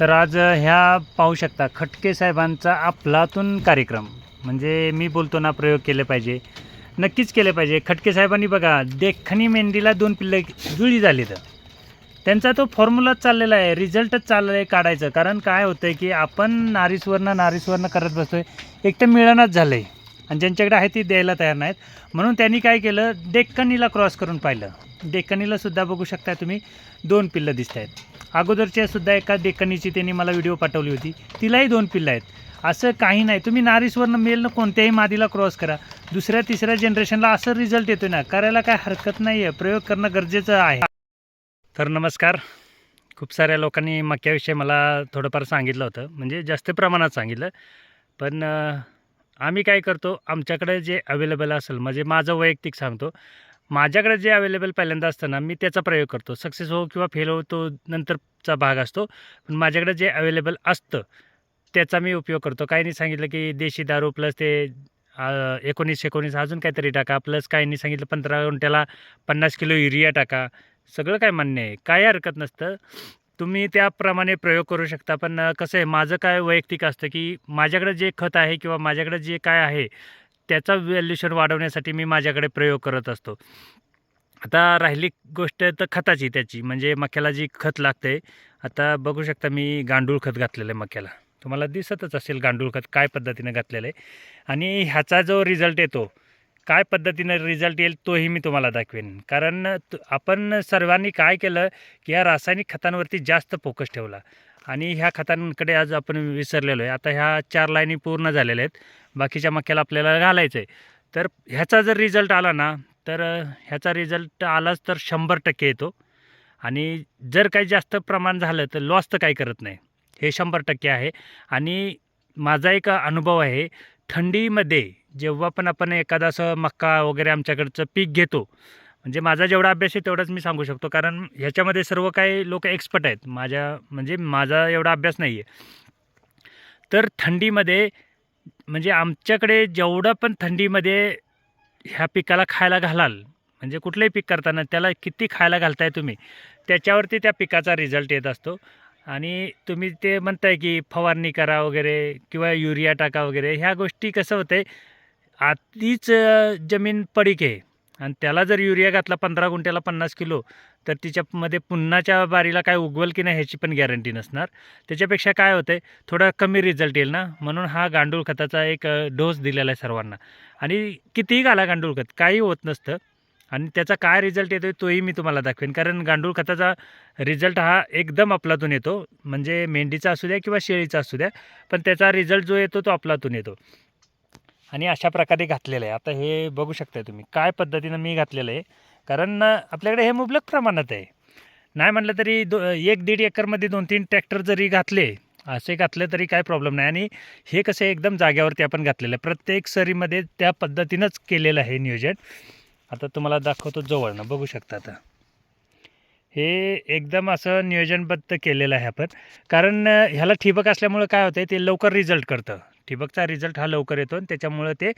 तर आज ह्या पाहू शकता खटके साहेबांचा आपलातून कार्यक्रम. म्हणजे मी बोलतो ना प्रयोग केले पाहिजे. नक्कीच केले पाहिजे. खटके साहेबांनी बघा देखणी मेंढीला दोन पिल्लं जुळी झाली तर त्यांचा तो फॉर्म्युलाच चाललेला आहे रिझल्टच चाललेला आहे काढायचं. कारण काय होतं आहे की आपण नारीस्वरनं नारीस्वरनं करत बसतो आहे एक तर मिळणंच झालं आहे आणि ज्यांच्याकडे आहे ती द्यायला तयार नाहीत. म्हणून त्यांनी काय केलं डेक्कनीला क्रॉस करून पाहिलं. डेक्कनीला सुद्धा बघू शकता तुम्ही दोन पिल्लं दिसत आहेत अगोदरच्या सुद्धा एका डेक्कनीची त्यांनी मला व्हिडिओ पाठवली होती. तिलाही दोन पिल्लं आहेत. असं काही नाही. तुम्ही नारीस्वरनं मेलनं कोणत्याही मादीला क्रॉस करा. दुसऱ्या तिसऱ्या जनरेशनला असं रिझल्ट येतो ना करायला काय हरकत नाही आहे प्रयोग करणं गरजेचं आहे. तर नमस्कार. खूप साऱ्या लोकांनी मक्याविषयी मला थोडंफार सांगितलं होतं. म्हणजे जास्त प्रमाणात सांगितलं. पण आम्ही काय करतो? आमच्याकडे जे अवेलेबल असेल म्हणजे माझं वैयक्तिक सांगतो. माझ्याकडे जे अवेलेबल पहिल्यांदा असतं ना मी त्याचा प्रयोग करतो. सक्सेस हो किंवा फेल हो तो नंतरचा भाग असतो. पण माझ्याकडे जे अवेलेबल असतं त्याचा मी उपयोग करतो. काहींनी सांगितलं की देशी दारू प्लस ते एकोणीस एकोणीस अजून काहीतरी टाका. प्लस काहींनी सांगितलं पंधरा गुंठ्याला पन्नास किलो युरिया टाका. सगळं काय मान्य आहे. काय हरकत नसतं. तुम्ही त्याप्रमाणे प्रयोग करू शकता. पण कसं आहे माझं काय वैयक्तिक असतं की माझ्याकडे जे खत आहे किंवा माझ्याकडे जे काय आहे त्याचा व्हॅल्युशन वाढवण्यासाठी मी माझ्याकडे प्रयोग करत असतो. आता राहिली गोष्ट तर खताची त्याची. म्हणजे मक्याला जी खत लागते आता बघू शकता मी गांडूळ खत घातलेलं आहे मक्याला. तुम्हाला दिसतच असेल गांडूळ खत काय पद्धतीने घातलेलं आहे. आणि ह्याचा जो रिझल्ट येतो काय पद्धतीनं रिझल्ट येईल तोही मी तुम्हाला दाखवेन. कारण त- आपण सर्वांनी काय केलं की या रासायनिक खतांवरती जास्त फोकस ठेवला. आणि ह्या खतांकडे आज आपण विसरलेलो आहे. आता ह्या चार लाईनी पूर्ण झालेल्या आहेत. बाकीच्या मक्याला आपल्याला घालायचं आहे. तर ह्याचा जर रिझल्ट आला ना तर ह्याचा रिझल्ट आलाच तर शंभर टक्के येतो. आणि जर काही जास्त प्रमाण झालं तर लॉस तर काही करत नाही. हे शंभर टक्के आहे. आणि माझा एक अनुभव आहे थंडीमध्ये जेव्हा पण आपण एखादा असं मक्का वगैरे आमच्याकडचं पीक घेतो म्हणजे माझा जेवढा अभ्यास आहे तेवढाच मी सांगू शकतो. कारण ह्याच्यामध्ये सर्व काही लोक एक्सपर्ट आहेत. माझ्या म्हणजे माझा एवढा अभ्यास नाही आहे तर थंडीमध्ये म्हणजे आमच्याकडे जेवढं पण थंडीमध्ये ह्या पिकाला खायला घालाल म्हणजे कुठलंही पीक करताना त्याला किती खायला घालताय तुम्ही त्याच्यावरती त्या पिकाचा रिझल्ट येत असतो. आणि तुम्ही ते म्हणताय की फवारणी करा वगैरे किंवा युरिया टाका वगैरे ह्या गोष्टी कसं होतं आहे आधीच जमीन पडीक आहे. आणि त्याला जर युरिया घातला पंधरा गुंठ्याला पन्नास किलो तर तिच्यामध्ये पुन्हाच्या बारीला काय उगवल की नाही ह्याची पण गॅरंटी नसणार. त्याच्यापेक्षा काय होतं आहे थोडा कमी रिझल्ट येईल ना. म्हणून हा गांडूळ खताचा एक डोस दिलेला आहे सर्वांना. आणि कितीही घाला गांडूळ खत काही होत नसतं. आणि त्याचा काय रिझल्ट येतो तोही मी तुम्हाला दाखवेन. कारण गांडूळ खताचा रिझल्ट हा एकदम आपलातून येतो. म्हणजे मेंढीचा असू द्या किंवा शेळीचा असू द्या. पण त्याचा रिझल्ट जो येतो तो आपलातून येतो. आणि अशा प्रकारे घातलेलं आहे. आता हे बघू शकताय तुम्ही काय पद्धतीनं मी घातलेलं आहे. कारण आपल्याकडे हे मुबलक प्रमाणात आहे. नाही म्हटलं तरी दो एक दीड एकरमध्ये दोन तीन ट्रॅक्टर जरी घातले असे घातले तरी काय प्रॉब्लेम नाही. आणि हे कसं एकदम जाग्यावरती आपण घातलेलं आहे. प्रत्येक सरीमध्ये त्या पद्धतीनंच केलेलं आहे नियोजन. आता तुम्हाला दाखवतो जवळनं बघू शकता आता. हे एकदम असं नियोजनबद्ध केलेलं आहे आपण. कारण ह्याला ठिबक असल्यामुळं काय होतं ते लवकर रिझल्ट करतं. ठिबकचा रिझल्ट हा लवकर येतो आणि त्याच्यामुळं ते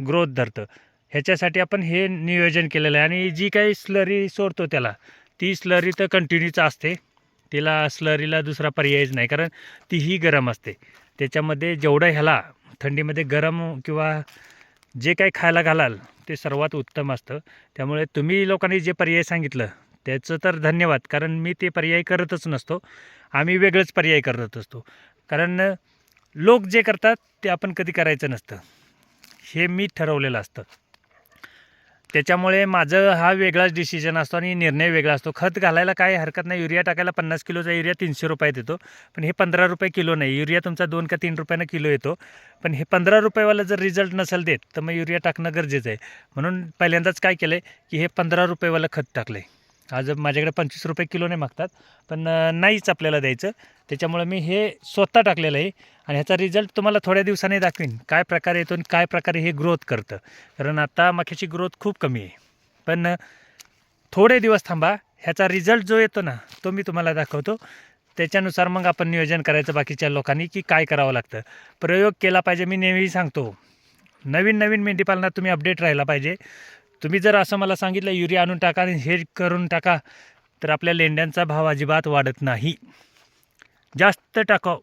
ग्रोथ धरतं. ह्याच्यासाठी आपण हे नियोजन केलेलं आहे आणि जी काही स्लरी सोडतो त्याला ती स्लरी तर कंटिन्यूच असते. तिला स्लरीला दुसरा पर्यायच नाही कारण तीही गरम असते. त्याच्यामध्ये जेवढं ह्याला थंडीमध्ये गरम किंवा जे काही खायला घालाल ते सर्वात उत्तम असतं. त्यामुळे तुम्ही लोकांनी जे पर्याय सांगितलं त्याचं तर धन्यवाद कारण मी ते पर्याय करतच नसतो. आम्ही वेगळंच पर्याय करत असतो. कारण लोक जे करतात ते आपण कधी करायचं नसतं. हे मी ठरवलेलं असतं. त्याच्यामुळे माझं हा वेगळाच डिसिजन असतो आणि निर्णय वेगळा असतो. खत घालायला काय हरकत नाही. युरिया टाकायला पन्नास किलोचा युरिया तीनशे रुपये देतो. पण हे पंधरा रुपये किलो नाही. युरिया तुमचा दोन का तीन रुपयानं किलो येतो. पण हे पंधरा रुपयेवाला जर रिझल्ट नसेल देत तर मग युरिया टाकणं गरजेचं आहे. म्हणून पहिल्यांदाच काय केलं आहे की हे पंधरा रुपयेवालं खत टाकलं आहे आज माझ्याकडे पंचवीस रुपये किलोने मागतात पण नाहीच आपल्याला द्यायचं. त्याच्यामुळं मी हे स्वतः टाकलेलं आहे आणि ह्याचा रिझल्ट तुम्हाला थोड्या दिवसांनी दाखवीन काय प्रकारे येतो आणि काय प्रकारे हे ग्रोथ करतं. कारण आता मक्याची ग्रोथ खूप कमी आहे. पण थोडे दिवस थांबा ह्याचा रिझल्ट जो येतो ना तो मी तुम्हाला दाखवतो. त्याच्यानुसार मग आपण नियोजन करायचं बाकीच्या लोकांनी की काय करावं लागतं. प्रयोग केला पाहिजे मी नेहमी सांगतो. नवीन नवीन मेंढीपालनात तुम्ही अपडेट राहिला पाहिजे. तुम्ही जर असं मला सांगितलं युरिया आणून टाका आणि हे करून टाका तर आपल्या लेंड्यांचा भाव अजिबात वाढत नाही. जास्त टाकाव.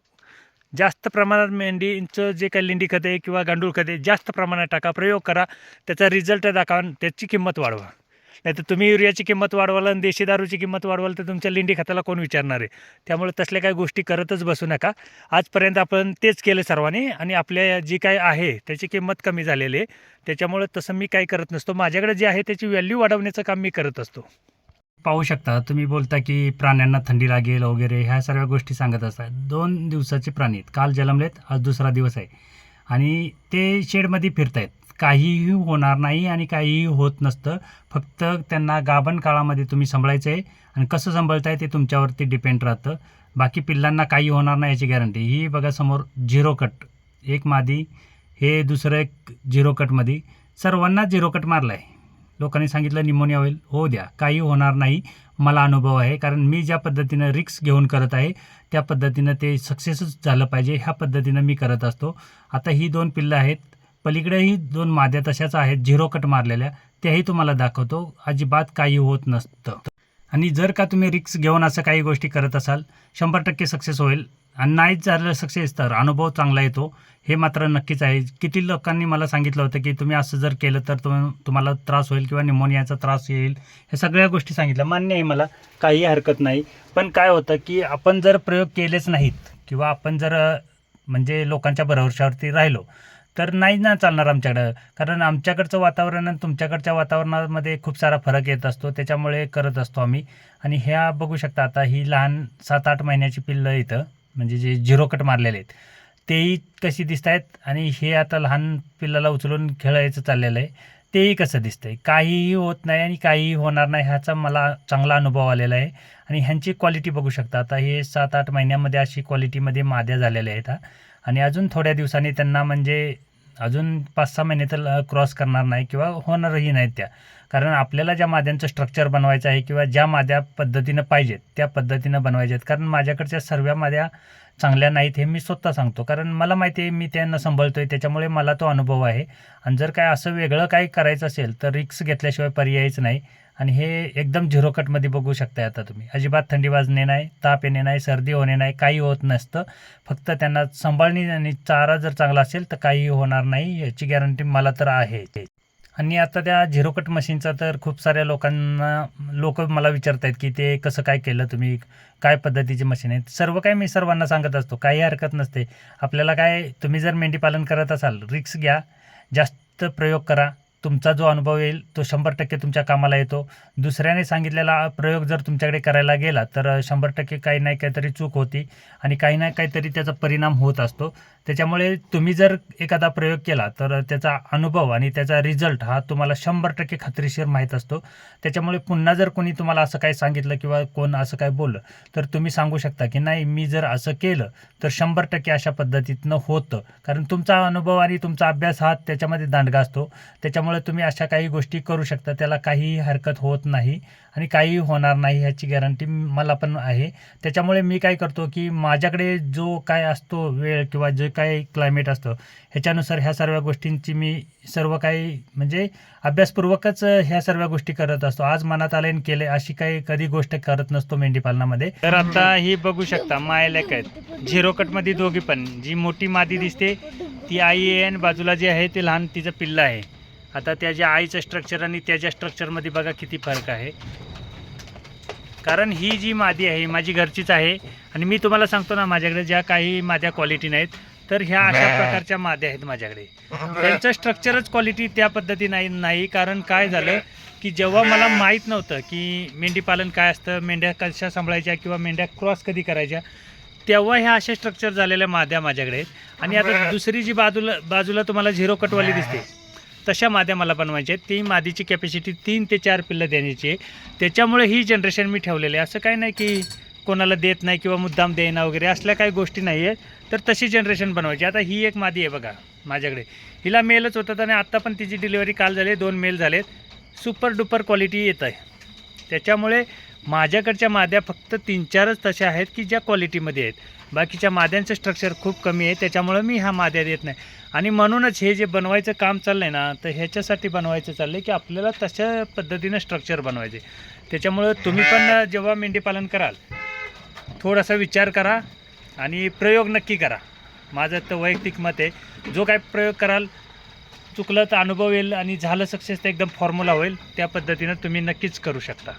जास्त प्रमाणात मेंढीचं जे काही लेंडी खत आहे किंवा गांडूळ खत आहे जास्त प्रमाणात टाका प्रयोग करा त्याचा रिझल्ट दाखवा त्याची किंमत वाढवा. नाही तर तुम्ही युरियाची किंमत वाढवाल आणि देशी दारूची किंमत वाढवाल तर तुमच्या लेंडी खताला कोण विचारणार आहे? त्यामुळे तसल्या काही गोष्टी करतच बसू नका. आजपर्यंत आपण तेच केलं सर्वांनी आणि आपल्या जी काय आहे त्याची किंमत कमी झालेली आहे. त्याच्यामुळे तसं मी काही करत नसतो. माझ्याकडे जे आहे त्याची व्हॅल्यू वाढवण्याचं काम मी करत असतो. पाहू शकता तुम्ही बोलता की प्राण्यांना थंडी लागेल वगैरे ह्या सर्व गोष्टी सांगत असतात. दोन दिवसाचे प्राणी आहेत. काल जन्मलेत आज दुसरा दिवस आहे. आणि ते शेडमध्ये फिरतायत. काहीही होणार नाही आणि काहीही होत नसतं. फक्त त्यांना गाभण काळामध्ये तुम्ही सांभाळायचं आहे आणि कसं सांभाळताय ते तुमच्यावरती डिपेंड राहतं. बाकी पिल्लांना काही होणार नाही याची गॅरंटी ही बघा समोर झिरो कट एक मादी हे दुसरं एक झिरो कटमध्ये सर्वांना झिरो कट मारला आहे लोकांनी सांगितलं निमोनिया होईल. हो द्या. काही होणार नाही. मला अनुभव आहे. कारण मी ज्या पद्धतीनं रिक्स घेऊन करत आहे त्या पद्धतीनं ते सक्सेसच झालं पाहिजे. ह्या पद्धतीनं मी करत असतो. आता ही दोन पिल्लं आहेत. पलीकडेही दोन माद्या तशाच आहेत झिरो कट मारलेल्या त्याही तुम्हाला दाखवतो. अजिबात काही होत नसतं. आणि जर का तुम्ही रिक्स घेऊन असं काही गोष्टी करत असाल शंभर टक्के सक्सेस होईल. आणि नाहीच झालं सक्सेस तर अनुभव चांगला येतो. हे मात्र नक्कीच आहे. किती लोकांनी मला सांगितलं होतं की तुम्ही असं जर केलं तर तुम तुम्हाला त्रास होईल किंवा निमोनियाचा त्रास येईल. हे सगळ्या गोष्टी सांगितल्या. मान्य आहे मला. काही हरकत नाही. पण काय होतं की आपण जर प्रयोग केलेच नाहीत किंवा आपण जर म्हणजे लोकांच्या भरवशावरती राहिलो तर नाही ना चालणार आमच्याकडं. कारण आमच्याकडचं वातावरण आणि तुमच्याकडच्या वातावरणामध्ये खूप सारा फरक येत असतो. त्याच्यामुळे करत असतो आम्ही. आणि ह्या बघू शकता आता ही लहान सात आठ महिन्याची पिल्लं इथं म्हणजे जे झिरो कट मारलेले आहेत तेही कशी दिसत आहेत आणि हे आता लहान पिल्लाला उचलून खेळायचं चाललेलं आहे. तेही कसं दिसतंय? काहीही होत नाही आणि काहीही होणार नाही ह्याचा मला चांगला अनुभव आलेला आहे. आणि ह्यांची क्वालिटी बघू शकता. आता हे सात आठ महिन्यामध्ये अशी क्वालिटीमध्ये माद्या झालेल्या आहेत हा. आणि अजून थोड्या दिवसांनी त्यांना म्हणजे अजून पाच सहा महिने तर क्रॉस करणार नाही किंवा होणारही नाहीत त्या. कारण आपल्याला ज्या माद्यांचं स्ट्रक्चर बनवायचं आहे किंवा ज्या माद्या पद्धतीनं पाहिजेत त्या पद्धतीनं बनवायच्या आहेत. कारण माझ्याकडच्या सर्व माद्या चांगल्या नाहीत हे मी स्वतः सांगतो. कारण मला माहिती आहे मी त्यांना सांभाळतोय त्याच्यामुळे मला तो अनुभव आहे. आणि जर काय असं वेगळं काही करायचं असेल तर रिक्स घेतल्याशिवाय पर्यायच नाही. आणि हे एकदम झिरो कटमध्ये बघू शकताय आता तुम्ही. अजिबात थंडी वाजणे नाही ताप येणे नाही सर्दी होणे नाही काही होत नसतं. फक्त त्यांना सांभाळणी आणि चारा जर चांगला असेल तर काहीही होणार नाही याची गॅरंटी मला तर आहे. आणि आता त्या झिरो कट मशीनचा तर खूप साऱ्या लोकांना लोक मला विचारत आहेत की ते कसं काय केलं तुम्ही काय पद्धतीची मशीन आहेत. सर्व काय मी सर्वांना सांगत असतो काही हरकत नसते. आपल्याला काय तुम्ही जर मेंढीपालन करत असाल रिक्स घ्या जास्त प्रयोग करा. तुमचा जो अनुभव येईल तो शंभर टक्के तुमच्या कामाला येतो. दुसऱ्याने सांगितलेला प्रयोग जर तुमच्याकडे करायला गेला तर शंभर टक्के काही नाही काहीतरी चूक होती आणि काही ना काहीतरी त्याचा परिणाम होत असतो. त्याच्यामुळे तुम्ही जर एखादा प्रयोग केला तर त्याचा अनुभव आणि त्याचा रिझल्ट हा तुम्हाला शंभर टक्के खात्रीशीर माहीत असतो. त्याच्यामुळे पुन्हा जर कोणी तुम्हाला असं काही सांगितलं किंवा कोण असं काही बोललं तर तुम्ही सांगू शकता की नाही मी जर असं केलं तर शंभर टक्के अशा पद्धतीतनं होतं. कारण तुमचा अनुभव आणि तुमचा अभ्यास हा त्याच्यामध्ये दांडगा असतो. त्याच्यामुळे तुम्ही अशा काही गोष्टी करू शकता. त्याला काहीही हरकत होत नाही आणि काहीही होणार नाही ह्याची गॅरंटी मला पण आहे. त्याच्यामुळे मी काय करतो की माझ्याकडे जो काय असतो वेळ किंवा जे काही क्लायमेट असतं ह्याच्यानुसार ह्या सर्व गोष्टींची मी सर्व काही म्हणजे अभ्यासपूर्वकच ह्या सर्व गोष्टी करत असतो. आज मनात आले केले अशी काही कधी गोष्ट करत नसतो मेंढीपालनामध्ये. तर आता ही बघू शकता मायलेक आहेत. झिरो कटमध्ये दोघी पण जी मोठी मादी दिसते ती आई आहे आणि बाजूला जी आहे ते लहान तिचं पिल्लं आहे. आता त्याच्या आईचं स्ट्रक्चर आणि त्याच्या स्ट्रक्चरमध्ये बघा किती फरक आहे. कारण ही जी मादी आहे ही माझी घरचीच आहे आणि मी तुम्हाला सांगतो ना माझ्याकडे ज्या काही माद्या क्वालिटी नाहीत तर ह्या अशा प्रकारच्या माद्या आहेत माझ्याकडे. त्यांचं स्ट्रक्चरच क्वालिटी त्या पद्धती नाही नाही कारण काय झालं की जेव्हा मला माहीत नव्हतं की मेंढी पालन काय असतं मेंढ्या कशा सांभाळायच्या किंवा मेंढ्या क्रॉस कधी करायच्या तेव्हा ह्या अशा स्ट्रक्चर झालेल्या माद्या माझ्याकडे आहेत. आणि आता दुसरी जी बाजूला बाजूला तुम्हाला झिरो कटवाली दिसते तशा माद्या मला बनवायच्या आहेत. ती मादीची कॅपॅसिटी तीन ते चार पिल्लं देण्याची आहे. त्याच्यामुळे ही जनरेशन मी ठेवलेली आहे. असं काही नाही की कोणाला देत नाही किंवा मुद्दाम देणं वगैरे असल्या काही गोष्टी नाही आहेत. तर तशी जनरेशन बनवायची. आता ही एक मादी आहे बघा माझ्याकडे. हिला मेलच होतात आणि आत्ता पण तिची डिलिव्हरी काल झाली दोन मेल झालेत. सुपर डुपर क्वालिटी येत आहे. त्याच्यामुळे माझ्याकडच्या माद्या फक्त तीन चारच तशा आहेत की ज्या क्वालिटीमध्ये आहेत. बाकीच्या माद्यांचं स्ट्रक्चर खूप कमी आहे त्याच्यामुळं मी ह्या माद्या देत नाही. आणि म्हणूनच हे जे बनवायचं काम चाललं आहे ना तर ह्याच्यासाठी बनवायचं चाललं आहे की आपल्याला तशा पद्धतीनं स्ट्रक्चर बनवायचे. त्याच्यामुळं तुम्ही पण जेव्हा मेंढीपालन कराल थोडासा विचार करा आणि प्रयोग नक्की करा. माझं तर वैयक्तिक मत आहे जो काय प्रयोग कराल चुकलं तर अनुभव येईल आणि झालं सक्सेस तर एकदम फॉर्म्युला होईल. त्या पद्धतीनं तुम्ही नक्कीच करू शकता.